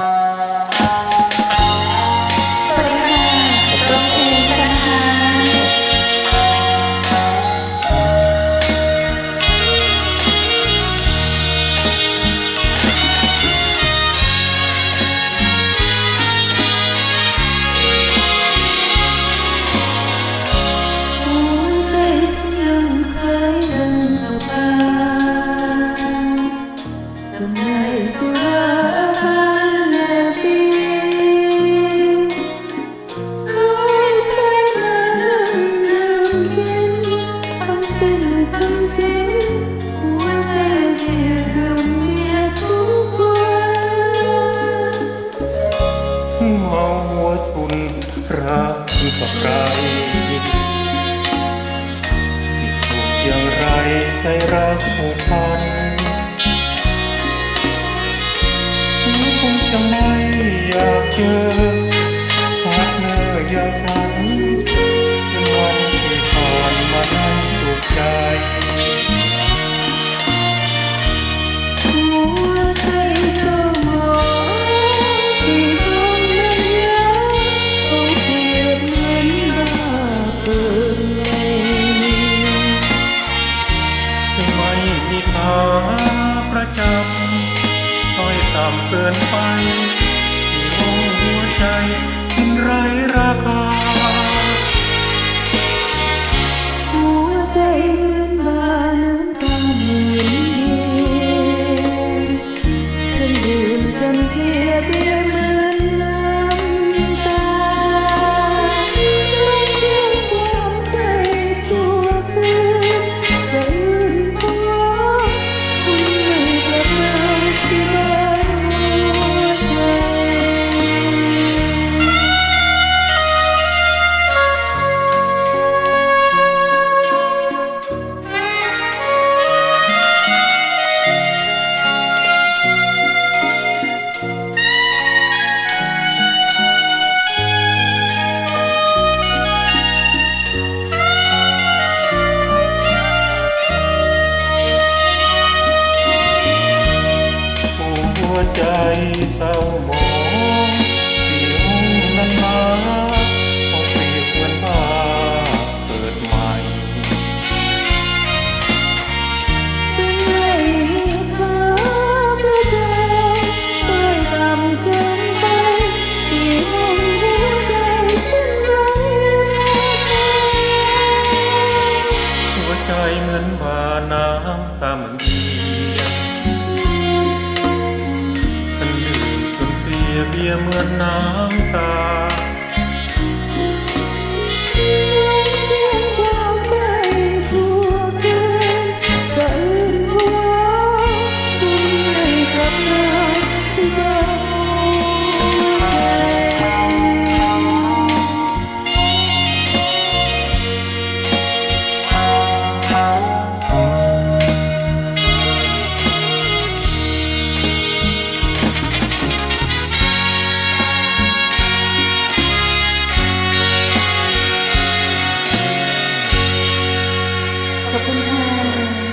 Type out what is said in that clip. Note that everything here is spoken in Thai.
สวัสดีค่ะร้องเองกันนะคะหัวใจฉันยังคล้ายดังกับตาทำไมสุรา รักกับใครผิดถูกอย่างไรใจรักผูกพันคงจะไม่อยากเจอพาร์ทเนอร์อย่างฉันเป็นวันที่ผ่านมานั้นสุขใจ ม่มีขาประจำคอยต่ำเกินไปที่ลงหัวใจสิ้นไรราคา ใจเศร้าหมอง เหมือนน้ำตา Kapunhan.